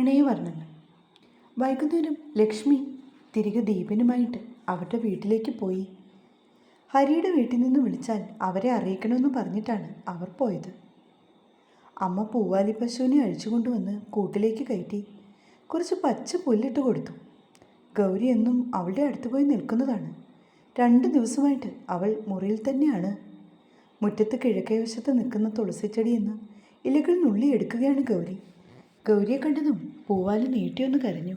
പ്രണയവർണങ്ങൾ വൈകുന്നേരം ലക്ഷ്മി തിരികെ ദീപനുമായിട്ട് അവരുടെ വീട്ടിലേക്ക് പോയി. ഹരിയുടെ വീട്ടിൽ നിന്ന് വിളിച്ചാൽ അവരെ അറിയിക്കണമെന്ന് പറഞ്ഞിട്ടാണ് അവർ പോയത്. അമ്മ പൂവാലി പശുവിനെ അഴിച്ചുകൊണ്ടുവന്ന് കൂട്ടിലേക്ക് കയറ്റി കുറച്ച് പച്ച പുല്ലിട്ട് കൊടുത്തു. ഗൗരി എന്നും അവളുടെ അടുത്ത് പോയി നിൽക്കുന്നതാണ്. രണ്ട് ദിവസമായിട്ട് അവൾ മുറിയിൽ തന്നെയാണ്. മുറ്റത്ത് കിഴക്കേ വശത്ത് നിൽക്കുന്ന തുളസിച്ചെടിയെന്ന് നുള്ളി എടുക്കുകയാണ് ഗൗരി. ഗൗരിയെ കണ്ടതും പൂവാലി നീട്ടിയൊന്ന് കരഞ്ഞു.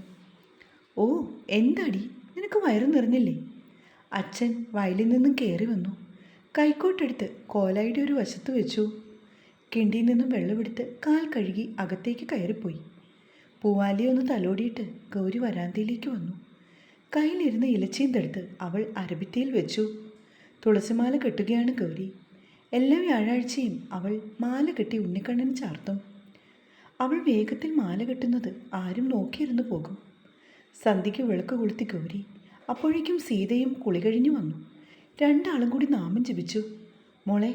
ഓ എന്താടി? നിനക്ക് വയറ് നിറഞ്ഞില്ലേ? അച്ഛൻ വയലിൽ നിന്നും കയറി വന്നു. കൈക്കോട്ടെടുത്ത് കോലായിയുടെ ഒരു വശത്ത് വെച്ചു. കിണ്ടിയിൽ നിന്നും വെള്ളമെടുത്ത് കാൽ കഴുകി അകത്തേക്ക് കയറിപ്പോയി. പൂവാലി ഒന്ന് തലോടിയിട്ട് ഗൗരി വരാന്തയിലേക്ക് വന്നു. കയ്യിലിരുന്ന് ഇലച്ചീന്തെടുത്ത് അവൾ അരബിത്തിയിൽ വെച്ചു. തുളസിമാല കെട്ടുകയാണ് ഗൗരി. എല്ലാ വ്യാഴാഴ്ചയും അവൾ മാല കെട്ടി ഉണ്ണിക്കണ്ണന് ചാർത്തും. അവൾ വേഗത്തിൽ മാല കെട്ടുന്നത് ആരും നോക്കിയിരുന്നു പോകും. സന്ധ്യയ്ക്ക് വിളക്ക് കൊളുത്തി ഗൗരി അപ്പോഴേക്കും സീതയും കുളി കഴിഞ്ഞു വന്നു. രണ്ടാളും കൂടി നാമം ജപിച്ചു. മോളെ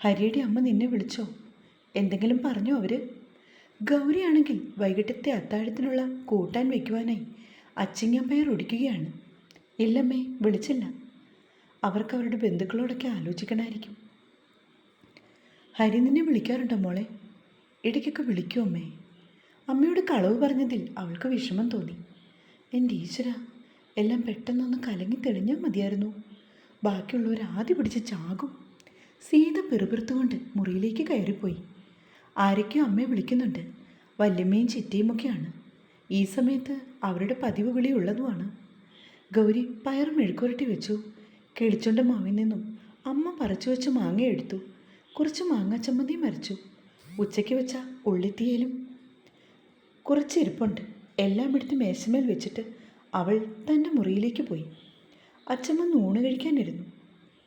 ഹരിയുടെ അമ്മ നിന്നെ വിളിച്ചോ? എന്തെങ്കിലും പറഞ്ഞോ അവർ? ഗൗരിയാണെങ്കിൽ വൈകിട്ടത്തെ അത്താഴത്തിനുള്ള കൂട്ടാൻ വയ്ക്കുവാനായി അച്ചിങ്ങപ്പയർ ഒടിക്കുകയാണ്. ഇല്ലമ്മേ വിളിച്ചില്ല. അവർക്ക് അവരുടെ ബന്ധുക്കളോടൊക്കെ ആലോചിക്കണമായിരിക്കും ഹരി നിന്നെ വിളിക്കാറുണ്ടോ മോളെ? ഇടയ്ക്കൊക്കെ വിളിക്കൂ അമ്മേ. അമ്മയോട് കളവ് പറഞ്ഞതിൽ അവൾക്ക് വിഷമം തോന്നി. എന്റെ ഈശ്വര എല്ലാം പെട്ടെന്നൊന്ന് കലങ്ങി തെളിഞ്ഞാൽ മതിയായിരുന്നു. ബാക്കിയുള്ളവർ ആദ്യം പിടിച്ച് ചാകും. സീത പെറുപിറുത്തുകൊണ്ട് മുറിയിലേക്ക് കയറിപ്പോയി. ആരൊക്കെയോ അമ്മയെ വിളിക്കുന്നുണ്ട്. വല്യമ്മയും ചിറ്റയുമൊക്കെയാണ് ഈ സമയത്ത് അവരുടെ പതിവ് വിളി ഉള്ളതുമാണ്. ഗൗരി പയർ മെഴുക്കുരട്ടി വെച്ചു. കിളിച്ചുണ്ട മാവിൽ നിന്നും അമ്മ പറിച്ചു വെച്ച മാങ്ങ എടുത്തു കുറച്ച് മാങ്ങ ചമ്മന്തിയും അരച്ചു. ഉച്ചയ്ക്ക് വെച്ച ഉള്ളിത്തീയലും. കുറച്ച് ഇരിപ്പുണ്ട്. എല്ലാം എടുത്ത് മേശമേൽ വെച്ചിട്ട് അവൾ തന്റെ മുറിയിലേക്ക് പോയി. അച്ഛൻ വന്ന് ഊണ് കഴിക്കാനിരുന്നു.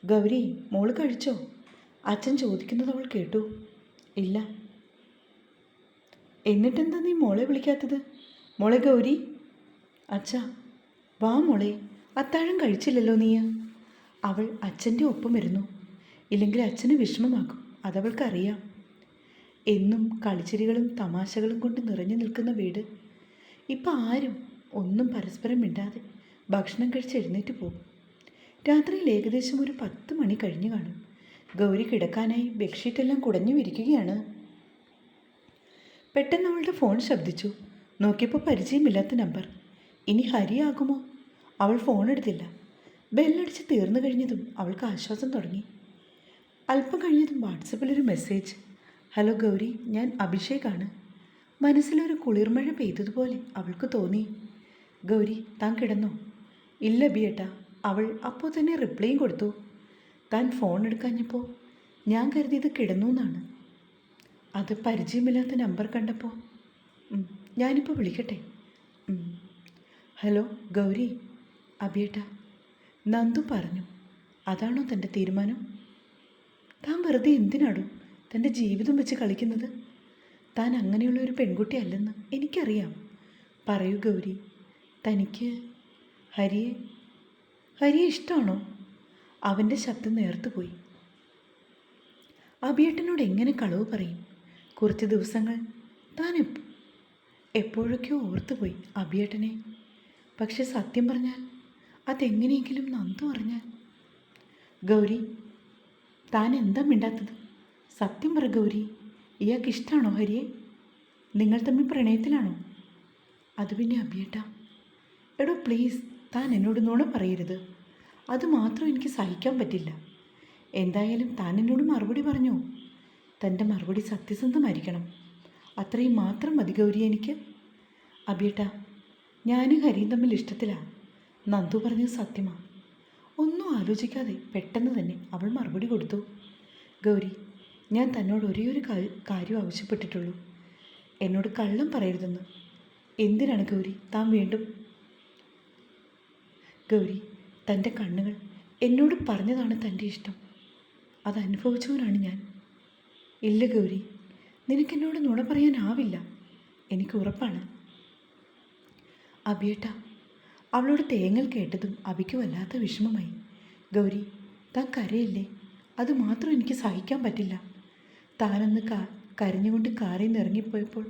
ഗൗരി മോൾ കഴിച്ചോ? അച്ഛൻ ചോദിക്കുന്നത് അവൾ കേട്ടു. ഇല്ല. എന്നിട്ടെന്താ നീ മോളെ വിളിക്കാത്തത്? മോളെ ഗൗരി? അച്ഛാ വാ മോളെ. അത്താഴം കഴിച്ചില്ലല്ലോ നീ അവൾ അച്ഛന്റെ ഒപ്പം വരുന്നു ഇല്ലെങ്കിൽ അച്ഛന് വിഷമമാക്കും അതവൾക്കറിയാം. എന്നും കളിച്ചിരികളും തമാശകളും കൊണ്ട് നിറഞ്ഞു നിൽക്കുന്ന വീട്. ഇപ്പം ആരും ഒന്നും പരസ്പരം മിണ്ടാതെ ഭക്ഷണം കഴിച്ച് എഴുന്നേറ്റ് പോകും രാത്രിയിൽ ഏകദേശം ഒരു പത്ത് മണി കഴിഞ്ഞു കാണും. ഗൗരി കിടക്കാനായി ബെഡ്ഷീറ്റെല്ലാം കുടഞ്ഞു വിരിക്കുകയാണ്. പെട്ടെന്ന് അവളുടെ ഫോൺ ശബ്ദിച്ചു. നോക്കിയപ്പോൾ പരിചയമില്ലാത്ത നമ്പർ. ഇനി ഹരിയാകുമോ? അവൾ ഫോൺ എടുത്തില്ല. ബെല്ലടിച്ച് തീർന്നു കഴിഞ്ഞതും അവൾക്ക് ആശ്വാസം തുടങ്ങി. അല്പം കഴിഞ്ഞതും വാട്സപ്പിലൊരു മെസ്സേജ്. ഹലോ ഗൗരി ഞാൻ അഭിഷേകാണ്. മനസ്സിലൊരു കുളിർമഴ പെയ്തതുപോലെ അവൾക്ക് തോന്നി. ഗൗരി താൻ കിടന്നോ? ഇല്ല ബിയേട്ട അവൾ അപ്പോൾ തന്നെ റിപ്ലൈയും കൊടുത്തു. താൻ ഫോൺ എടുക്കാഞ്ഞപ്പോൾ ഞാൻ കരുതിയത് കിടന്നു എന്നാണ്. അത് പരിചയമില്ലാത്ത നമ്പർ കണ്ടപ്പോൾ ഞാനിപ്പോൾ വിളിക്കട്ടെ. ഹലോ ഗൗരി അബിയേട്ട നന്ദു പറഞ്ഞു. അതാണോ തന്റെ തീരുമാനം? താൻ വെറുതെ എന്തിനാടോ? തന്റെ ജീവിതം വെച്ച് കളിക്കുന്നത്? താൻ അങ്ങനെയുള്ള ഒരു പെൺകുട്ടി അല്ലെന്ന് എനിക്കറിയാം. പറയൂ ഗൗരി. തനിക്ക് ഹരിയെ ഹരിയെ ഇഷ്ടമാണോ? അവന്റെ ശബ്ദം നേർത്തുപോയി അബിയേട്ടനോട് എങ്ങനെ കളവ് പറയും? കുറച്ച് ദിവസങ്ങൾ താൻ എപ്പ- എപ്പോഴൊക്കെയോ ഓർത്തുപോയി അബിയേട്ടനെ. പക്ഷെ സത്യം പറഞ്ഞാൽ അതെങ്ങനെയെങ്കിലും നന്ദു അറിഞ്ഞാൽ. ഗൗരി താൻ എന്താ മിണ്ടാത്തത്? സത്യം പറ ഗൗരി ഇയാൾക്ക് ഇഷ്ടമാണോ ഹരിയെ? നിങ്ങൾ തമ്മിൽ പ്രണയത്തിലാണോ? അത് പിന്നെ അബിയേട്ടാ എടോ പ്ലീസ് താൻ എന്നോട് നുണ പറയരുത്. അത് മാത്രം എനിക്ക് സഹിക്കാൻ പറ്റില്ല. എന്തായാലും താൻ എന്നോട് മറുപടി പറഞ്ഞു? തന്റെ മറുപടി സത്യസന്ധമായിരിക്കണം. അത്രയും മാത്രം മതി ഗൗരി എനിക്ക്. അബിയേട്ടാ ഞാനും ഹരിയും തമ്മിൽ ഇഷ്ടത്തിലാണ് നന്ദു പറഞ്ഞത് സത്യമാണ് ഒന്നും ആലോചിക്കാതെ പെട്ടെന്ന് തന്നെ അവൾ മറുപടി കൊടുത്തു. ഗൗരി ഞാൻ തന്നോട് ഒരേ ഒരു കാര്യം ആവശ്യപ്പെട്ടിട്ടുള്ളൂ. എന്നോട് കള്ളം പറയരുതെന്ന്. എന്തിനാണ് ഗൗരി? താൻ വീണ്ടും ഗൗരി തന്റെ കണ്ണുകൾ എന്നോട് പറഞ്ഞതാണ് തന്റെ ഇഷ്ടം. അത് അനുഭവിച്ചവനാണ് ഞാൻ. ഇല്ല ഗൗരി നിനക്കെന്നോട് നുണ പറയാനാവില്ല. എനിക്ക് ഉറപ്പാണ്. അബിയേട്ട അവളോട് തേങ്ങൽ കേട്ടതും അബിക്ക് വല്ലാത്ത വിഷമമായി. ഗൗരി താൻ കരയില്ലേ? അത് മാത്രം എനിക്ക് സഹിക്കാൻ പറ്റില്ല. താനൊന്ന് കാ കരഞ്ഞുകൊണ്ട് കാറിൽ നിന്ന് ഇറങ്ങിപ്പോയപ്പോൾ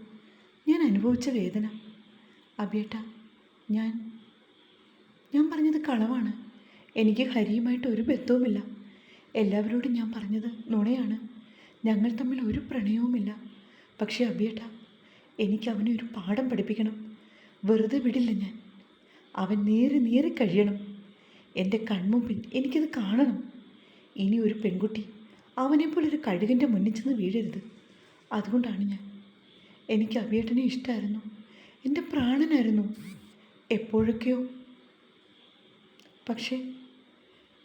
ഞാൻ അനുഭവിച്ച വേദന. അബിയേട്ട ഞാൻ ഞാൻ പറഞ്ഞത് കളവാണ്. എനിക്ക് ഹരിയുമായിട്ട് ഒരു ബന്ധവുമില്ല. എല്ലാവരോടും ഞാൻ പറഞ്ഞത് നുണയാണ്. ഞങ്ങൾ തമ്മിൽ ഒരു പ്രണയവുമില്ല. പക്ഷേ അബിയേട്ട എനിക്ക് അവനെ ഒരു പാഠം പഠിപ്പിക്കണം. വെറുതെ വിടില്ല ഞാൻ. അവൻ നേരെ നേരെ കഴിയണം. എന്റെ കൺമുമ്പിൽ എനിക്കത് കാണണം. ഇനി ഒരു പെൺകുട്ടി അവനെപ്പോലെ ഒരു കഴുകിന്റെ മുന്നിൽ ചെന്ന് വീഴരുത്. അതുകൊണ്ടാണ് ഞാൻ. എനിക്ക് അവിയേട്ടനെ ഇഷ്ടമായിരുന്നു എന്റെ പ്രാണനായിരുന്നു. എപ്പോഴൊക്കെയോ. പക്ഷേ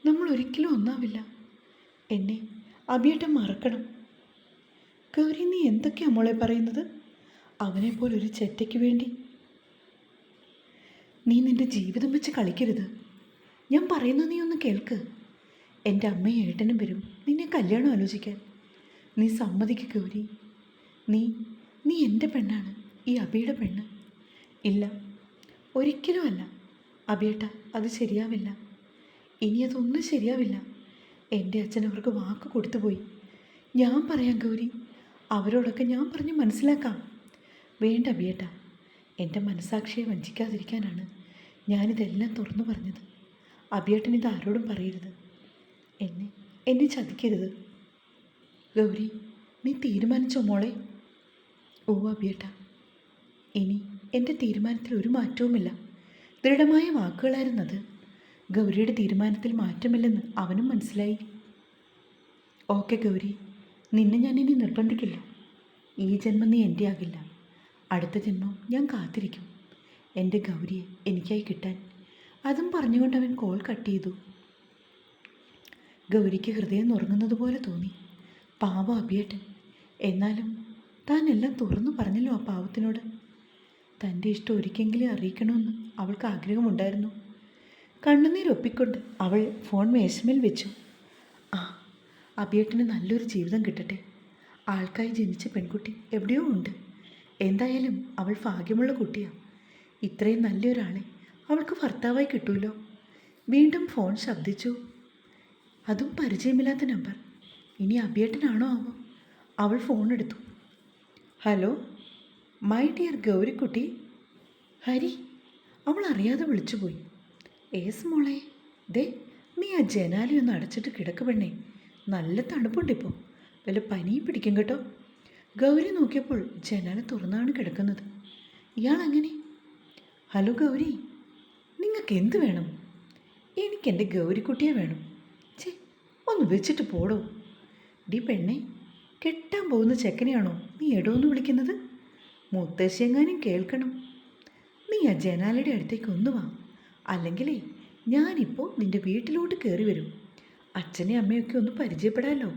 നമ്മൾ ഒരിക്കലും ഒന്നാവില്ല. എന്നെ അബിയേട്ടൻ മറക്കണം. ഗൗരി നീ എന്തൊക്കെയാ മോളെ പറയുന്നത്? അവനെപ്പോലൊരു ചെറ്റയ്ക്ക് വേണ്ടി. നീ നിന്റെ ജീവിതം വെച്ച് കളിക്കരുത്. ഞാൻ പറയുന്നത് നീ ഒന്ന് കേൾക്ക്. എന്റെ അമ്മയും ഏട്ടനും വരും. നിന്നെ കല്യാണം ആലോചിക്കാൻ. നീ സമ്മതിക്ക് ഗൗരി. നീ നീ എന്റെ പെണ്ണാണ്. ഈ അബിയുടെ പെണ്ണ്. ഇല്ല. ഒരിക്കലും അല്ല. അബിയേട്ട അത് ശരിയാവില്ല. ഇനി അതൊന്നും ശരിയാവില്ല. എന്റെ അച്ഛൻ അവർക്ക് വാക്ക് കൊടുത്തു പോയി. ഞാൻ പറയാം ഗൗരി. അവരോടൊക്കെ ഞാൻ പറഞ്ഞ് മനസ്സിലാക്കാം. വേണ്ട അബിയേട്ട. എന്റെ മനസാക്ഷിയെ വഞ്ചിക്കാതിരിക്കാനാണ് ഞാനിതെല്ലാം തുറന്നു പറഞ്ഞത്. അബിയേട്ടൻ ഇത് ആരോടും പറയരുത്. എന്നെ എന്നെ ചതിക്കരുത്. ഗൗരി നീ തീരുമാനിച്ചോ മോളെ? ഓ അബിയേട്ട ഇനി എന്റെ തീരുമാനത്തിൽ ഒരു മാറ്റവുമില്ല. ദൃഢമായ വാക്കുകളായിരുന്നത് ഗൗരിയുടെ തീരുമാനത്തിൽ മാറ്റമില്ലെന്ന് അവനും മനസ്സിലായി. ഓക്കെ ഗൗരി നിന്നെ ഞാൻ ഇനി നിർബന്ധിക്കില്ല. ഈ ജന്മം നീ എന്റെ ആകില്ല. അടുത്ത ജന്മം ഞാൻ കാത്തിരിക്കും. എന്റെ ഗൗരിയെ എനിക്കായി കിട്ടാൻ. അതും പറഞ്ഞുകൊണ്ട് അവൻ കോൾ കട്ട് ചെയ്തു. ഗൗരിക്ക് ഹൃദയം നുറങ്ങുന്നത് പോലെ തോന്നി. പാവ അഭിയേട്ടൻ. എന്നാലും താൻ എല്ലാം തുറന്നു പറഞ്ഞല്ലോ ആ പാവത്തിനോട്. തന്റെ ഇഷ്ടം ഒരിക്കെങ്കിലും അറിയിക്കണമെന്ന് അവൾക്ക് ആഗ്രഹമുണ്ടായിരുന്നു. കണ്ണുനീരൊപ്പിക്കൊണ്ട് അവൾ ഫോൺ മേശമേൽ വെച്ചു. ആ അഭിയേട്ടന് നല്ലൊരു ജീവിതം കിട്ടട്ടെ. ആൾക്കായി ജനിച്ച പെൺകുട്ടി എവിടെയോ ഉണ്ട്. എന്തായാലും അവൾ ഭാഗ്യമുള്ള കുട്ടിയാണ് ഇത്രയും നല്ലൊരാളെ അവൾക്ക് ഭർത്താവായി കിട്ടുമല്ലോ വീണ്ടും ഫോൺ ശബ്ദിച്ചു. അതും പരിചയമില്ലാത്ത നമ്പർ. ഇനി അഭിയേട്ടനാണോ ആവോ അവൾ ഫോൺ എടുത്തു. Hello my dear Gowrikutty. Hari അവൾ അറിയാതെ വിളിച്ചുപോയി ഏസ് മോളെ? ദേ നീ ആ ജനാലി ഒന്ന് അടച്ചിട്ട് കിടക്ക് പെണ്ണേ. നല്ല തണുപ്പുണ്ടിപ്പോൾ വല്ല പനിയും പിടിക്കും കേട്ടോ. ഗൗരി നോക്കിയപ്പോൾ ജനാല തുറന്നാണ് കിടക്കുന്നത്. ഇയാൾ അങ്ങനെ ഹലോ ഗൗരി നിങ്ങൾക്ക് എന്ത് വേണം? എനിക്കെന്റെ ഗൗരിക്കുട്ടിയെ വേണം. ഒന്ന് വെച്ചിട്ട് പോടോ. ഡി പെണ്ണെ കെട്ടാൻ പോകുന്ന ചെക്കനെയാണോ നീ എടോന്ന് വിളിക്കുന്നത്? മുത്തശ്ശിയെങ്ങാനും കേൾക്കണം. നീ ആ ജനാലയുടെ അടുത്തേക്ക് ഒന്ന് വാ. അല്ലെങ്കിലേ ഞാനിപ്പോൾ നിന്റെ വീട്ടിലോട്ട് കയറി വരും. അച്ഛനെ അമ്മയൊക്കെ ഒന്ന് പരിചയപ്പെടാമല്ലോ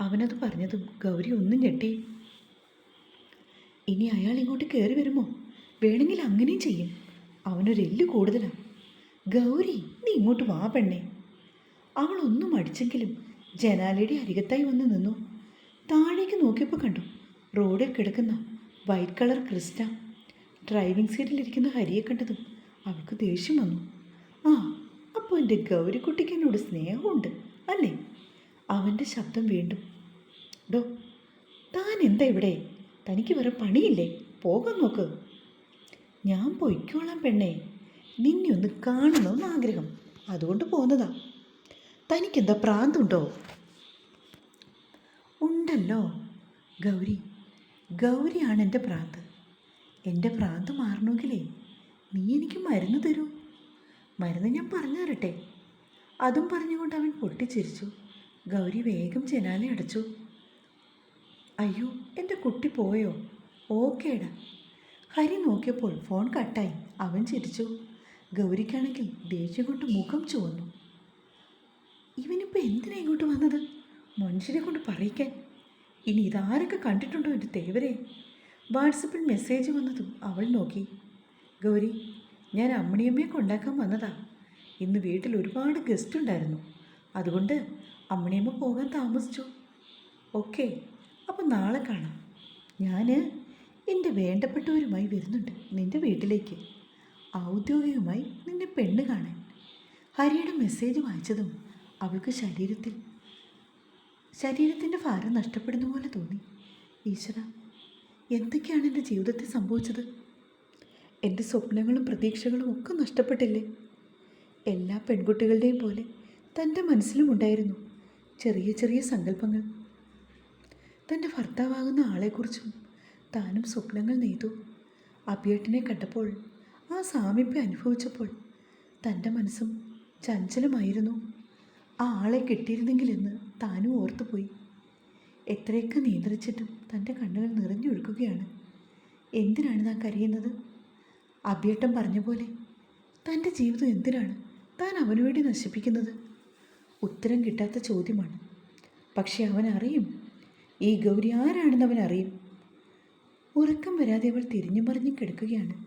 അവനത് പറഞ്ഞതും ഗൗരി ഒന്നും ഞെട്ടി. ഇനി അയാൾ ഇങ്ങോട്ട് കയറി വരുമോ? വേണമെങ്കിൽ അങ്ങനെയും ചെയ്യും. അവനൊരു എല്ല് കൂടുതലാണ് ഗൗരി നീ ഇങ്ങോട്ട് വാ പെണ്ണേ. അവൾ ഒന്നും അടിച്ചെങ്കിലും ജനാലയുടെ അരികത്തായി വന്ന് നിന്നു. താഴേക്ക് നോക്കിയപ്പോൾ കണ്ടു റോഡിൽ കിടക്കുന്ന വൈറ്റ് കളർ ക്രിസ്റ്റ. ഡ്രൈവിംഗ് സീറ്റിലിരിക്കുന്ന ഹരിയെ കണ്ടതും അവൾക്ക് ദേഷ്യം വന്നു. ആ അപ്പോൾ എന്റെ ഗൗരിക്കുട്ടിക്ക് എന്നോട് സ്നേഹമുണ്ട് അല്ലേ? അവന്റെ ശബ്ദം വീണ്ടും. ഡോ താൻ എന്താ ഇവിടെ? തനിക്ക് വേറെ പണിയില്ലേ? പോകാൻ നോക്ക്. ഞാൻ പൊയ്ക്കോളാം പെണ്ണേ. നിന്നെ ഒന്ന് കാണണമെന്ന് ആഗ്രഹം അതുകൊണ്ട് പോന്നതാ തനിക്കെന്താ പ്രാന്തുണ്ടോ? ഉണ്ടല്ലോ ഗൗരി. ഗൗരിയാണ് എന്റെ പ്രാന്ത്. എന്റെ പ്രാന്ത് മാറണമെങ്കിലേ നീ എനിക്ക് മരുന്ന് തരൂ. മരുന്ന് ഞാൻ പറഞ്ഞു തരട്ടെ അതും പറഞ്ഞുകൊണ്ട് അവൻ പൊട്ടിച്ചിരിച്ചു. ഗൗരി വേഗം ജനാല അടച്ചു. അയ്യോ എന്റെ കുട്ടി പോയോ? ഓക്കേടാ. ഹരി നോക്കിയപ്പോൾ ഫോൺ കട്ടായി. അവൻ ചിരിച്ചു. ഗൗരിക്കാണെങ്കിൽ ദേഷ്യം കൊണ്ട് മുഖം ചുവന്നു. ഇവനിപ്പോൾ എന്തിനാ ഇങ്ങോട്ട് വന്നത്? മനുഷ്യരെ കൊണ്ട് പറയിക്കാൻ. ഇനി ഇതാരൊക്കെ കണ്ടിട്ടുണ്ടോ എന്റെ തേവരെ വാട്സപ്പിൽ മെസ്സേജ് വന്നതും അവൾ നോക്കി. ഗൗരി ഞാൻ അമ്മണിയമ്മയെ കൊണ്ടാക്കാൻ വന്നതാ. ഇന്ന് വീട്ടിൽ ഒരുപാട് ഗസ്റ്റ് ഉണ്ടായിരുന്നു. അതുകൊണ്ട് അമ്മണിയമ്മ പോകാൻ താമസിച്ചു. ഓക്കെ അപ്പം നാളെ കാണാം. ഞാൻ എന്റെ വേണ്ടപ്പെട്ടവരുമായി വരുന്നുണ്ട് നിന്റെ വീട്ടിലേക്ക്. ഔദ്യോഗികമായി നിന്നെ പെണ്ണ് കാണാൻ. ഹരിയുടെ മെസ്സേജ് വായിച്ചതും അവൾക്ക് ശരീരത്തിൽ ശരീരത്തിന്റെ ഭാരം നഷ്ടപ്പെടുന്ന പോലെ തോന്നി. ഈശ്വര എന്തൊക്കെയാണ് എന്റെ ജീവിതത്തിൽ സംഭവിച്ചത്? എന്റെ സ്വപ്നങ്ങളും പ്രതീക്ഷകളും ഒക്കെ നഷ്ടപ്പെട്ടില്ലേ? എല്ലാ പെൺകുട്ടികളുടെയും പോലെ തന്റെ മനസ്സിലും ഉണ്ടായിരുന്നു ചെറിയ ചെറിയ സങ്കല്പങ്ങൾ. തന്റെ ഭർത്താവാകുന്ന ആളെക്കുറിച്ചും താനും സ്വപ്നങ്ങൾ നെയ്തു. അഭിയേട്ടനെ കണ്ടപ്പോൾ ആ സാമീപ്യം അനുഭവിച്ചപ്പോൾ തന്റെ മനസ്സും ചഞ്ചലമായിരുന്നു. ആ ആളെ കിട്ടിയിരുന്നെങ്കിലെന്ന് താനും ഓർത്തുപോയി എത്രയൊക്കെ നിയന്ത്രിച്ചിട്ടും തന്റെ കണ്ണുകൾ നിറഞ്ഞൊഴുക്കുകയാണ് എന്തിനാണ് താൻ കരയുന്നത്? അഭിയട്ടം പറഞ്ഞ പോലെ തന്റെ ജീവിതം എന്തിനാണ് താൻ അവനു വേണ്ടി നശിപ്പിക്കുന്നത്? ഉത്തരം കിട്ടാത്ത ചോദ്യമാണ്. പക്ഷെ അവൻ അറിയും. ഈ ഗൗരി ആരാണെന്ന് അവൻ അറിയും. ഉറക്കം വരാതെ അവൾ തിരിഞ്ഞു മറിഞ്ഞു കിടക്കുകയാണ്.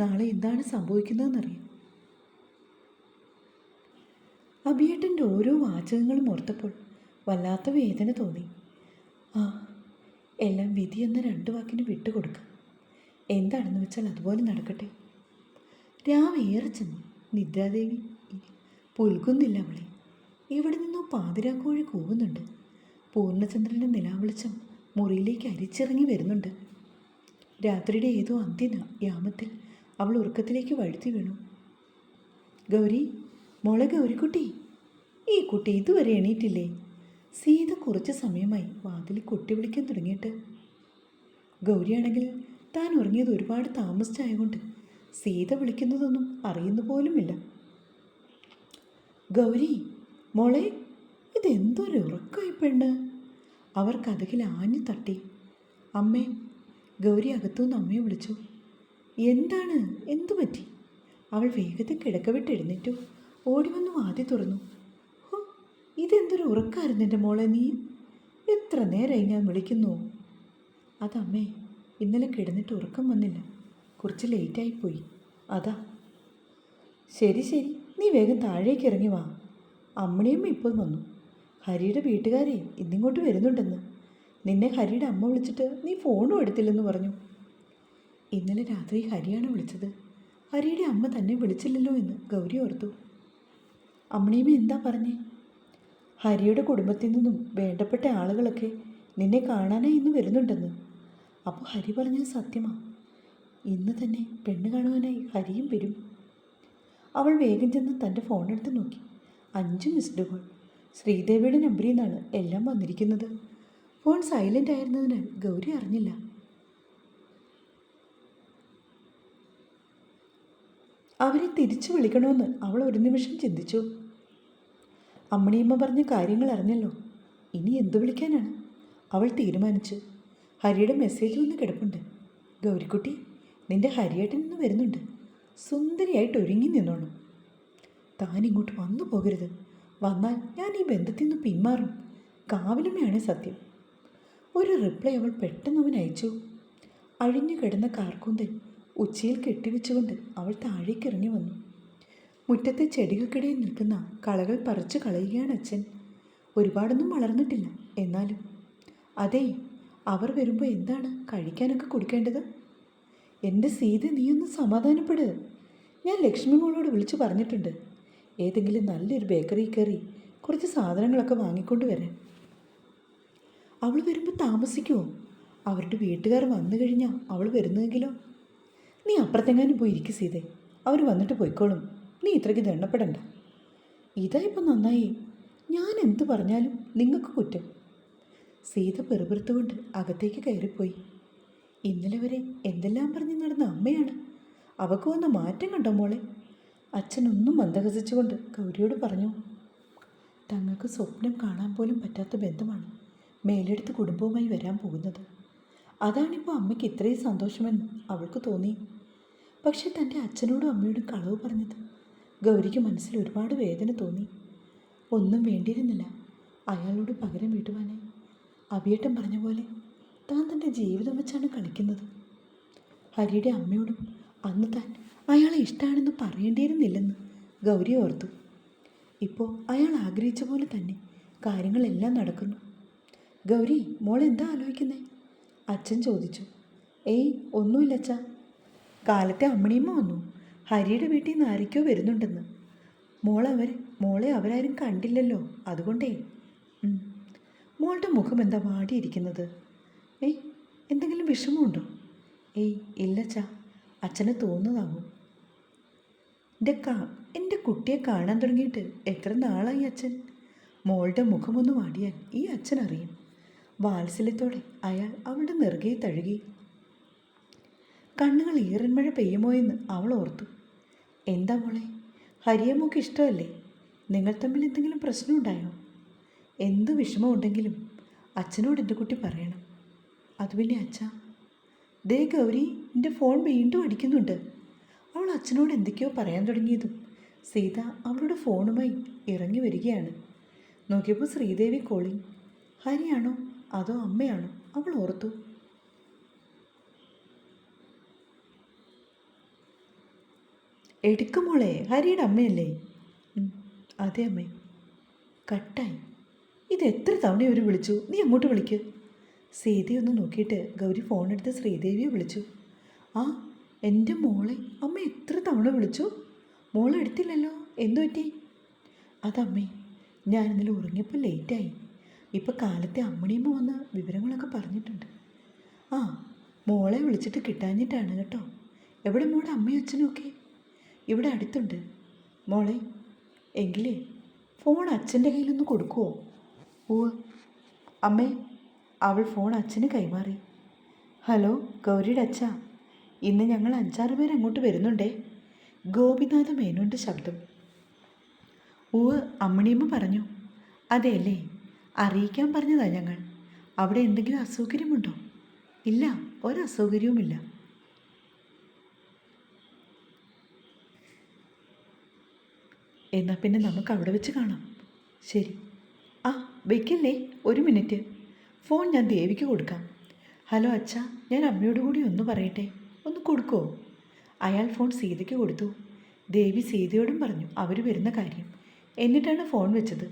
നാളെ എന്താണ് സംഭവിക്കുന്നതെന്നറിയാം. അഭിയേട്ടന്റെ ഓരോ വാചകങ്ങളും ഓർത്തപ്പോൾ വല്ലാത്ത വേദന തോന്നി. ആ എല്ലാം വിധി എന്ന രണ്ട് വാക്കിന് വിട്ടുകൊടുക്കാം. എന്താണെന്ന് വെച്ചാൽ അതുപോലെ നടക്കട്ടെ. രാവേറെ ചെന്നു. നിദ്രാദേവി പുൽകുന്നില്ല അവളെ. ഇവിടെ നിന്നോ പാതിരാക്കോഴി കൂവുന്നുണ്ട്. പൂർണചന്ദ്രന്റെ നിലാവെളിച്ചം മുറിയിലേക്ക് അരിച്ചിറങ്ങി വരുന്നുണ്ട്. രാത്രിയുടെ ഏതോ അന്ത്യ യാമത്തിൽ അവൾ ഉറക്കത്തിലേക്ക് വഴുത്തി വീണു. ഗൗരി മോളെ കുട്ടി. ഈ കുട്ടി ഇതുവരെ എണീറ്റില്ലേ? സീത കുറച്ച് സമയമായി വാതിൽ കൊട്ടി വിളിക്കാൻ തുടങ്ങിയിട്ട്. ഗൗരിയാണെങ്കിൽ താൻ ഉറങ്ങിയത് ഒരുപാട് താമസിച്ചായതുകൊണ്ട് സീത വിളിക്കുന്നതൊന്നും അറിയുന്നു പോലുമില്ല. ഗൗരി മോളെ ഇതെന്തൊരു ഉറക്കമായി പെണ്ണ്. അവർ കഥകിൽ ആഞ്ഞു തട്ടി. അമ്മേ ഗൗരി അകത്തുനിന്ന് അമ്മയെ വിളിച്ചു. എന്താണ്? എന്തു പറ്റി അവൾ വേഗത്തിൽ കിടക്ക വിട്ട് എഴുന്നേറ്റു. ഓടി വന്നു ആദ്യം തുറന്നു. ഹോ ഇതെന്തൊരു ഉറക്കായിരുന്നു എന്റെ മോളെ നീ? എത്ര നേരമായി ഞാൻ വിളിക്കുന്നു. അതമ്മേ ഇന്നലെ കിടന്നിട്ട് ഉറക്കം വന്നില്ല. കുറച്ച് ലേറ്റായിപ്പോയി അതാ. ശരി ശരി. നീ വേഗം താഴേക്ക് ഇറങ്ങി വാ. അമ്മണിയമ്മ ഇപ്പോൾ വന്നു. ഹരിയുടെ വീട്ടുകാരെ ഇന്നിങ്ങോട്ട് വരുന്നുണ്ടെന്ന്. നിന്നെ ഹരിയുടെ അമ്മ വിളിച്ചിട്ട് നീ ഫോണും എടുത്തില്ലെന്ന് പറഞ്ഞു. ഇന്നലെ രാത്രി ഹരിയാണ് വിളിച്ചത്. ഹരിയുടെ അമ്മ തന്നെ വിളിച്ചില്ലല്ലോ എന്ന് ഗൗരി ഓർത്തു. അമ്മണിയമ്മ എന്താ പറഞ്ഞേ? ഹരിയുടെ കുടുംബത്തിൽ നിന്നും വേണ്ടപ്പെട്ട ആളുകളൊക്കെ നിന്നെ കാണാനായി ഇന്ന് വരുന്നുണ്ടെന്ന്. അപ്പോൾ ഹരി പറഞ്ഞത് സത്യമാ. ഇന്ന് തന്നെ പെണ്ണ് കാണുവാനായി ഹരിയും വരും. അവൾ വേഗം ചെന്ന് തന്റെ ഫോണെടുത്ത് നോക്കി. അഞ്ച് മിസ്ഡ് കോൾ. ശ്രീദേവിയുടെ നമ്പറിൽ നിന്നാണ് എല്ലാം വന്നിരിക്കുന്നത്. ഫോൺ സൈലന്റ് ആയിരുന്നതിനാൽ ഗൗരി അറിഞ്ഞില്ല. അവരെ തിരിച്ചു വിളിക്കണമെന്ന് അവൾ ഒരു നിമിഷം ചിന്തിച്ചു. അമ്മണിയമ്മ പറഞ്ഞ കാര്യങ്ങൾ അറിഞ്ഞല്ലോ. ഇനി എന്തു വിളിക്കാനാണ്? അവൾ തീരുമാനിച്ചു. ഹരിയുടെ മെസ്സേജ് വന്ന് കിടപ്പുണ്ട്. ഗൗരിക്കുട്ടി നിന്റെ ഹരിയേട്ടൻ നിന്ന് വരുന്നുണ്ട്. സുന്ദരിയായിട്ട് ഒരുങ്ങി നിന്നോണം താൻ ഇങ്ങോട്ട് വന്നു പോകരുത്. വന്നാൽ ഞാൻ ഈ ബന്ധത്തിൽ നിന്ന് പിന്മാറും. കാവിലമ്മയാണ് സത്യം. ഒരു റിപ്ലൈ അവൾ പെട്ടെന്ന് അവൻ അയച്ചു. അഴിഞ്ഞു കിടന്ന കാർക്കൂന്തൽ ഉച്ചയിൽ കെട്ടിവെച്ചുകൊണ്ട് അവൾ താഴേക്കിറങ്ങി വന്നു. മുറ്റത്തെ ചെടികൾക്കിടയിൽ നിൽക്കുന്ന കളകൾ പറിച്ചു കളയുകയാണ് അച്ഛൻ. ഒരുപാടൊന്നും വളർന്നിട്ടില്ല എന്നാലും. അതെ അവർ വരുമ്പോൾ എന്താണ് കഴിക്കാനൊക്കെ കൊടുക്കേണ്ടത്? എന്റെ സീത നീയൊന്ന് സമാധാനപ്പെട്. ഞാൻ ലക്ഷ്മി മോളോട് വിളിച്ചു പറഞ്ഞിട്ടുണ്ട്. ഏതെങ്കിലും നല്ലൊരു ബേക്കറി കയറി കുറച്ച് സാധനങ്ങളൊക്കെ വാങ്ങിക്കൊണ്ട് വരാൻ. അവൾ വരുമ്പോൾ താമസിക്കുമോ അവരുടെ വീട്ടുകാർ വന്നു കഴിഞ്ഞാൽ അവൾ വരുന്നതെങ്കിലോ നീ അപ്പുറത്തെങ്ങാനും പോയി ഇരിക്കും സീതേ. അവർ വന്നിട്ട് പോയിക്കോളും. നീ ഇത്രയ്ക്ക് ദണ്ണപ്പെടണ്ട ഇതാ ഇപ്പം നന്നായി. ഞാൻ എന്തു പറഞ്ഞാലും നിങ്ങൾക്ക് കുറ്റം. സീത പെറുപെറുത്തുകൊണ്ട് അകത്തേക്ക് കയറിപ്പോയി. ഇന്നലെ വരെ എന്തെല്ലാം പറഞ്ഞ് നടന്ന അമ്മയാണ്? അവക്ക് വന്ന മാറ്റം കണ്ടോ മോളെ? അച്ഛനൊന്നും മന്ദഹസിച്ചുകൊണ്ട് ഗൗരിയോട് പറഞ്ഞു തങ്ങൾക്ക് സ്വപ്നം കാണാൻ പോലും പറ്റാത്ത ബന്ധമാണ് മേലെടുത്ത് കുടുംബവുമായി വരാൻ പോകുന്നത്. അതാണിപ്പോൾ അമ്മയ്ക്ക് ഇത്രയും സന്തോഷമെന്ന് അവൾക്ക് തോന്നി. പക്ഷെ തന്റെ അച്ഛനോടും അമ്മയോടും കളവ് പറഞ്ഞത് ഗൗരിക്ക് മനസ്സിൽ ഒരുപാട് വേദന തോന്നി. ഒന്നും വേണ്ടിയിരുന്നില്ല. അയാളോട് പകരം വീട്ടുവാനായി. അഭിയേട്ടൻ പറഞ്ഞ പോലെ താൻ തന്റെ ജീവിതം വെച്ചാണ് കളിക്കുന്നത്. ഹരിയുടെ അമ്മയോടും അന്ന് താൻ അയാളെ ഇഷ്ടമാണെന്ന് പറയേണ്ടിയിരുന്നില്ലെന്ന് ഗൗരി ഓർത്തു. ഇപ്പോൾ അയാൾ ആഗ്രഹിച്ച പോലെ തന്നെ കാര്യങ്ങളെല്ലാം നടക്കുന്നു. ഗൗരി മോൾ എന്താ ആലോചിക്കുന്നേ? അച്ഛൻ ചോദിച്ചു. ഏയ് ഒന്നുമില്ല അച്ഛാ. കാലത്തെ അമ്മണിയമ്മ വന്നു. ഹരിയുടെ വീട്ടിൽ നിന്ന് ആരൊക്കെയോ വരുന്നുണ്ടെന്ന്. മോളവർ മോളെ അവരാരും കണ്ടില്ലല്ലോ. അതുകൊണ്ടേ. മോളുടെ മുഖം എന്താ വാടിയിരിക്കുന്നത്? ഏയ് എന്തെങ്കിലും വിഷമമുണ്ടോ? ഏയ് ഇല്ലച്ചാ. അച്ഛനെ തോന്നുന്നതാവും. എന്റെ കാ എന്റെ കുട്ടിയെ കാണാൻ തുടങ്ങിയിട്ട് എത്ര നാളായി അച്ഛൻ? മോളുടെ മുഖമൊന്ന് വാടിയാൽ ഈ അച്ഛൻ അറിയും. വാത്സല്യത്തോടെ അയാൾ അവളുടെ നെറുകയെ തഴുകി. കണ്ണുകൾ ഈറൻമഴ പെയ്യുമോ എന്ന് അവൾ ഓർത്തു. എന്താ മോളെ? ഹരിയമ്മക്ക് ഇഷ്ടമല്ലേ? നിങ്ങൾ തമ്മിൽ എന്തെങ്കിലും പ്രശ്നമുണ്ടായോ? എന്ത് വിഷമമുണ്ടെങ്കിലും അച്ഛനോട് എന്റെ കുട്ടി പറയണം. അത് പിന്നെ അച്ഛ. ദേ ഗൗരി എന്റെ ഫോൺ വീണ്ടും അടിക്കുന്നുണ്ട്. അവൾ അച്ഛനോട് എന്തൊക്കെയോ പറയാൻ തുടങ്ങിയതും സീത അവളുടെ ഫോണുമായി ഇറങ്ങി വരികയാണ്. നോക്കിയപ്പോൾ ശ്രീദേവി കോളിംഗ് ഹരിയാണോ അതോ അമ്മയാണോ? അവൾ ഓർത്തു. എടുക്കുമോളെ ഹരിയുടെ അമ്മയല്ലേ? അതെ അമ്മേ. കട്ടായി. ഇത് എത്ര തവണ അവർ വിളിച്ചു? നീ അങ്ങോട്ട് വിളിക്ക്. സീതയെ ഒന്ന് നോക്കിയിട്ട് ഗൗരി ഫോണെടുത്ത് ശ്രീദേവിയെ വിളിച്ചു. ആ എന്റെ മോളെ അമ്മ എത്ര തവണ വിളിച്ചു? മോളെ എടുത്തില്ലല്ലോ എന്തു പറ്റി? അതമ്മേ ഞാൻ ഇന്നലെ ഉറങ്ങിയപ്പോൾ ലേറ്റായി. ഇപ്പം കാലത്തെ അമ്മണിയമ്മ വന്ന വിവരങ്ങളൊക്കെ പറഞ്ഞിട്ടുണ്ട്. ആ മോളെ വിളിച്ചിട്ട് കിട്ടാഞ്ഞിട്ടാണ് കേട്ടോ. എവിടെ മോളുടെ അമ്മയും അച്ഛനും ഒക്കെ? ഇവിടെ അടുത്തുണ്ട്. മോളെ എങ്കിലേ ഫോൺ അച്ഛന്റെ കയ്യിലൊന്ന് കൊടുക്കുമോ ഓ അമ്മേ അവൾ ഫോൺ അച്ഛന് കൈമാറി. ഹലോ ഗൗരിയുടെ അച്ഛ. ഇന്ന് ഞങ്ങൾ അഞ്ചാറ് പേര് അങ്ങോട്ട് വരുന്നുണ്ടേ. ഗോപിനാഥ മേനോന്റെ ശബ്ദം. ഓ അമ്മണിയമ്മ പറഞ്ഞു. അതെയല്ലേ അറിയിക്കാൻ പറഞ്ഞതാ ഞങ്ങൾ. അവിടെ എന്തെങ്കിലും അസൗകര്യമുണ്ടോ? ഇല്ല ഒരസൗകര്യവുമില്ല. എന്നാൽ പിന്നെ നമുക്ക് അവിടെ വെച്ച് കാണാം. ശരി. ആ വെക്കല്ലേ ഒരു മിനിറ്റ്. ഫോൺ ഞാൻ ദേവിക്ക് കൊടുക്കാം. ഹലോ അച്ഛ ഞാൻ അമ്മയോട് കൂടി ഒന്ന് പറയട്ടെ? ഒന്ന് കൊടുക്കുമോ അയാൾ ഫോൺ സീതയ്ക്ക് കൊടുത്തു. ദേവി സീതയോടും പറഞ്ഞു അവർ വരുന്ന കാര്യം. എന്നിട്ടാണ് ഫോൺ വെച്ചത്.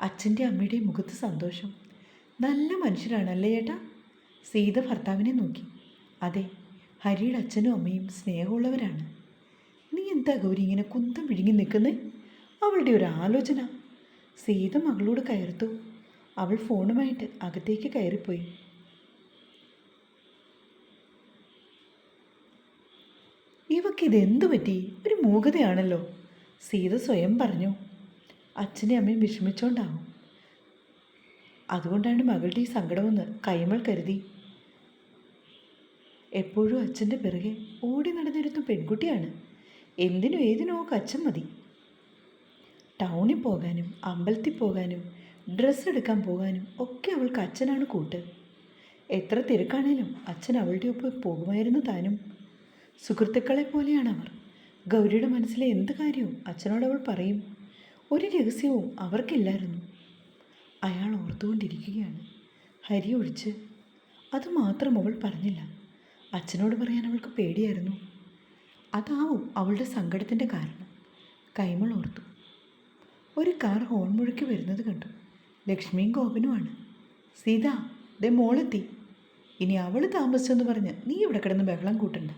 അച്ഛന്റെ അമ്മയുടെയും മുഖത്ത് സന്തോഷം. നല്ല മനുഷ്യരാണല്ലേ ചേട്ടാ സീത ഭർത്താവിനെ നോക്കി. അതെ ഹരിയുടെ അച്ഛനും അമ്മയും സ്നേഹമുള്ളവരാണ്. നീ എന്താ ഗൗരി ഇങ്ങനെ കുന്തം വിഴുങ്ങി നിൽക്കുന്നേ? അവളുടെ ഒരു ആലോചന. സീത മകളോട് കയർത്തു അവൾ ഫോണുമായിട്ട് അകത്തേക്ക് കയറിപ്പോയി. ഇവക്ക് ഇതെന്തു പറ്റി? ഒരു മൂകതയാണല്ലോ സീത സ്വയം പറഞ്ഞു. അച്ഛനെ അമ്മയും വിഷമിച്ചോണ്ടാവും. അതുകൊണ്ടാണ് മകളുടെ ഈ സങ്കടമെന്ന് കൈമൾ കരുതി. എപ്പോഴും അച്ഛന്റെ പിറകെ ഓടി നടന്നിരുന്ന പെൺകുട്ടിയാണ്. എന്തിനും ഏതിനോ ഒക്കെ അച്ഛൻ മതി. ടൗണിൽ പോകാനും അമ്പലത്തിൽ പോകാനും ഡ്രസ്സ് എടുക്കാൻ പോകാനും ഒക്കെ അവൾക്ക് അച്ഛനാണ് കൂട്ട്. എത്ര തിരക്കാണേലും അച്ഛൻ അവളുടെ ഒപ്പം പോകുമായിരുന്നു താനും. സുഹൃത്തുക്കളെ പോലെയാണ് അവർ ഗൗരിയുടെ മനസ്സിലെ എന്ത് കാര്യവും അച്ഛനോട് അവൾ പറയും. ഒരു രഹസ്യവും അവർക്കില്ലായിരുന്നു. അയാൾ ഓർത്തുകൊണ്ടിരിക്കുകയാണ്. ഹരി ഒഴിച്ച് അതുമാത്രം അവൾ പറഞ്ഞില്ല. അച്ഛനോട് പറയാൻ അവൾക്ക് പേടിയായിരുന്നു. അതാവും അവളുടെ സങ്കടത്തിന്റെ കാരണം കൈമൾ ഓർത്തു. ഒരു കാർ ഹോൺ മുഴുക്കി വരുന്നത് കണ്ടു. ലക്ഷ്മിയും ഗോപനുമാണ്. സീത ദേ മോളെത്തി. ഇനി അവൾ താമസിച്ചെന്ന് പറഞ്ഞ് നീ ഇവിടെ കിടന്ന് ബഹളം കൂട്ടണ്ട.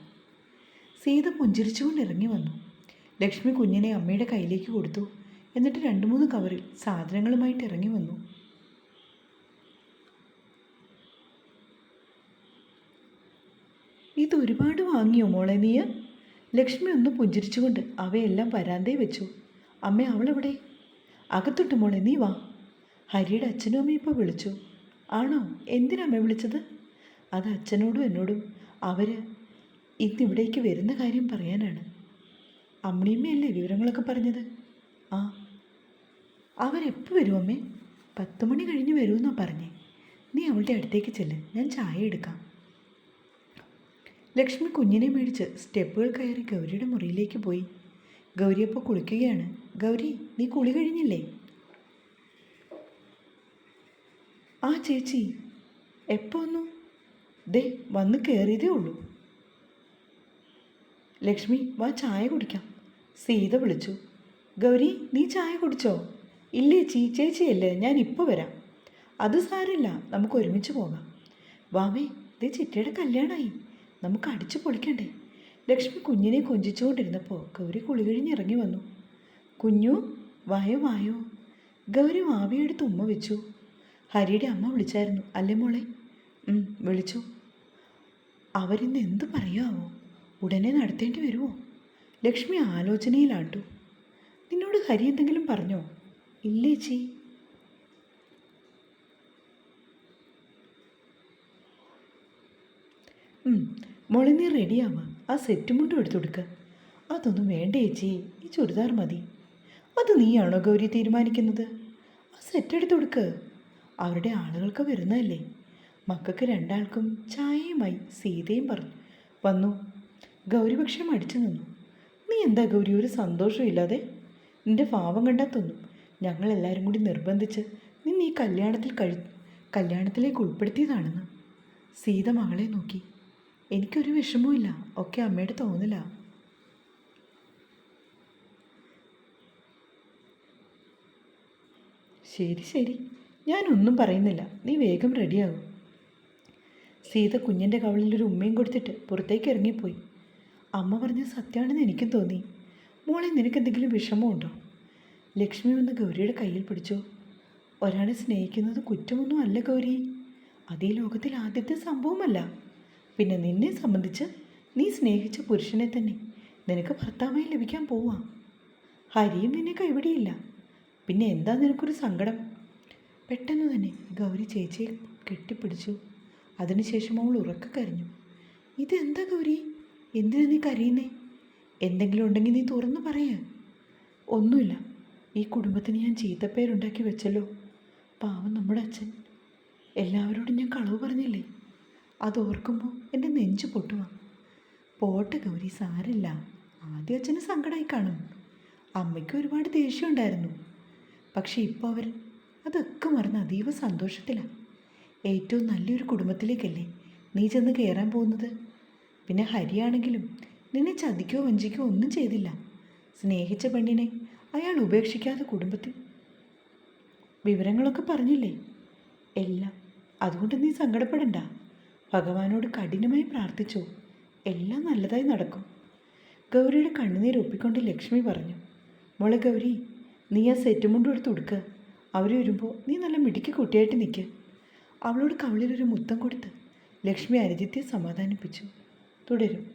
സീത പുഞ്ചിരിച്ചുകൊണ്ട് ഇറങ്ങി വന്നു. ലക്ഷ്മി കുഞ്ഞിനെ അമ്മയുടെ കയ്യിലേക്ക് കൊടുത്തു. എന്നിട്ട് രണ്ട് മൂന്ന് കവറിൽ സാധനങ്ങളുമായിട്ട് ഇറങ്ങി വന്നു. ഇത് ഒരുപാട് വാങ്ങിയോ മോളെ നീ? ലക്ഷ്മി ഒന്ന് പുഞ്ചിരിച്ചുകൊണ്ട് അവയെല്ലാം വരാന്തേ വെച്ചു. അമ്മ അവളെവിടെ? അകത്തുണ്ട് മോളെ നീ വാ. ഹരിയുടെ അച്ഛനും അമ്മയും ഇപ്പോൾ വിളിച്ചു. ആണോ? എന്തിനമ്മ വിളിച്ചത്? അത് അച്ഛനോടും എന്നോടും അവർ ഇന്നിവിടേക്ക് വരുന്ന കാര്യം പറയാനാണ്. അമ്മണിയമ്മയല്ലേ വിവരങ്ങളൊക്കെ പറഞ്ഞത്? ആ. അവരെപ്പോൾ വരും അമ്മേ? പത്ത് മണി കഴിഞ്ഞ് വരുമെന്നാ പറഞ്ഞേ. നീ അവളുടെ അടുത്തേക്ക് ചെല്ല്. ഞാൻ ചായ എടുക്കാം. ലക്ഷ്മി കുഞ്ഞിനെ മേടിച്ച് സ്റ്റെപ്പുകൾ കയറി ഗൗരിയുടെ മുറിയിലേക്ക് പോയി. ഗൗരി അപ്പോൾ കുളിക്കുകയാണ്. ഗൗരി നീ കുളി കഴിഞ്ഞില്ലേ? ആ ചേച്ചി. എപ്പോൾ വന്നു? ദേ വന്ന് കയറിയതേ ഉള്ളൂ. ലക്ഷ്മി വാ ചായ കുടിക്കാം. സീത വിളിച്ചു. ഗൗരി നീ ചായ കുടിച്ചോ? ഇല്ലേ ചീ ചേച്ചിയല്ലേ ഞാൻ ഇപ്പോൾ വരാം. അത് സാരമില്ല നമുക്ക് ഒരുമിച്ച് പോകാം. വാമേ ദേ ചിറ്റയുടെ കല്യാണമായി നമുക്ക് അടിച്ചു പൊളിക്കണ്ടേ? ലക്ഷ്മി കുഞ്ഞിനെ കൊഞ്ചിച്ചുകൊണ്ടിരുന്നപ്പോൾ ഗൗരി കുളി കഴിഞ്ഞിറങ്ങി വന്നു. കുഞ്ഞു വായോ വായോ. ഗൗരി വാവിയെടുത്ത് ഉമ്മ വെച്ചു. ഹരിയുടെ അമ്മ വിളിച്ചായിരുന്നു. അല്ലേ മോളെ? വിളിച്ചു. അവരിന്ന് എന്ത് പറയാവോ? ഉടനെ നടത്തേണ്ടി വരുമോ ലക്ഷ്മി ആലോചനയിലാണ്ടു നിന്നോട് ഹരി എന്തെങ്കിലും പറഞ്ഞോ? ഇല്ലേ ചി. മോളെ നീ റെഡിയാവുക ആ സെറ്റ് മുണ്ടും എടുത്തു കൊടുക്കുക അതൊന്നും വേണ്ട ചേച്ചി. ഈ ചുരിദാർ മതി. അത് നീയാണോ ഗൗരി തീരുമാനിക്കുന്നത്? ആ സെറ്റ് എടുത്തു കൊടുക്ക്. അവരുടെ ആളുകൾക്ക് വരുന്നതല്ലേ. മക്കൾക്ക് രണ്ടാൾക്കും ചായയുമായി സീതയും പറഞ്ഞു വന്നു. ഗൗരി പക്ഷേ മടിച്ചു നിന്നു. നീ എന്താ ഗൗരി ഒരു സന്തോഷമില്ലാതെ നിന്റെ ഭാവം കണ്ടാൽ തോന്നും. ഞങ്ങളെല്ലാവരും കൂടി നിർബന്ധിച്ച് നിന്നെ ഈ കല്യാണത്തിൽ കഴി കല്യാണത്തിലേക്ക് ഉൾപ്പെടുത്തിയതാണെന്ന്. സീത മകളെ നോക്കി. എനിക്കൊരു വിഷമവുമില്ല. ഒക്കെ അമ്മയുടെ തോന്നില്ല ശരി ശരി. ഞാനൊന്നും പറയുന്നില്ല. നീ വേഗം റെഡിയാകും. സീത കുഞ്ഞിന്റെ കവളിൽ ഒരു ഉമ്മയും കൊടുത്തിട്ട് പുറത്തേക്ക് ഇറങ്ങിപ്പോയി. അമ്മ പറഞ്ഞ സത്യമാണെന്ന് എനിക്കും തോന്നി. മോളെ നിനക്കെന്തെങ്കിലും വിഷമമുണ്ടോ? ലക്ഷ്മി വന്ന് ഗൗരിയുടെ കയ്യിൽ പിടിച്ചു. ഒരാളെ സ്നേഹിക്കുന്നത് കുറ്റമൊന്നും അല്ല ഗൗരി. അത് ഈ ലോകത്തിൽ ആദ്യത്തെ സംഭവമല്ല. പിന്നെ നിന്നെ സംബന്ധിച്ച് നീ സ്നേഹിച്ച പുരുഷനെ തന്നെ നിനക്ക് ഭർത്താവായി ലഭിക്കാൻ പോവാ. ഹരിയും നിന്നെ കൈവിടിയില്ല. പിന്നെ എന്താ നിനക്കൊരു സങ്കടം? പെട്ടെന്ന് തന്നെ ഗൗരി ചേച്ചിയെ കെട്ടിപ്പിടിച്ചു. അതിനുശേഷം അവൾ ഉറക്ക കരഞ്ഞു. ഇതെന്താ ഗൗരി? എന്തിനാ നീ കരയുന്നേ? എന്തെങ്കിലും ഉണ്ടെങ്കിൽ നീ തുറന്നു പറയ. ഒന്നുമില്ല. ഈ കുടുംബത്തിന് ഞാൻ ചീത്തപ്പേരുണ്ടാക്കി വെച്ചല്ലോ. പാവം നമ്മുടെ അച്ഛൻ. എല്ലാവരോടും ഞാൻ കളവ് പറഞ്ഞില്ലേ? അത് ഓർക്കുമ്പോൾ എന്റെ നെഞ്ച് പൊട്ടുവാ. പോട്ടെ ഗൗരി സാരല്ല. ആദ്യം അച്ഛന് സങ്കടമായി കാണും. അമ്മയ്ക്ക് ഒരുപാട് ദേഷ്യം ഉണ്ടായിരുന്നു പക്ഷെ ഇപ്പോൾ അവർ അതൊക്കെ മറന്ന് അതീവ സന്തോഷത്തിലാണ് ഏറ്റവും നല്ലൊരു കുടുംബത്തിലേക്കല്ലേ നീ ചെന്ന് കയറാൻ പോകുന്നത്? പിന്നെ ഹരിയാണെങ്കിലും നിന്നെ ചതിക്കോ വഞ്ചിക്കോ ഒന്നും ചെയ്തില്ല. സ്നേഹിച്ച പെണ്ണിനെ അയാൾ ഉപേക്ഷിക്കാതെ കുടുംബത്തിൽ. വിവരങ്ങളൊക്കെ പറഞ്ഞില്ലേ? എല്ലാം. അതുകൊണ്ട് നീ സങ്കടപ്പെടണ്ട. ഭഗവാനോട് കഠിനമായി പ്രാർത്ഥിച്ചു. എല്ലാം നല്ലതായി നടക്കും. ഗൗരിയുടെ കണ്ണുനീർ ഒപ്പിക്കൊണ്ട് ലക്ഷ്മി പറഞ്ഞു മോളെ ഗൗരി നീ ആ സെറ്റും കൊണ്ടും എടുത്ത് കൊടുക്കുക അവർ വരുമ്പോൾ നീ നല്ല മിടുക്കി കുട്ടിയായിട്ട് നിൽക്കുക അവളോട് കവളിലൊരു മുത്തം കൊടുത്ത് ലക്ഷ്മി അരിജിത്തെ സമാധാനിപ്പിച്ചു. തുടരും.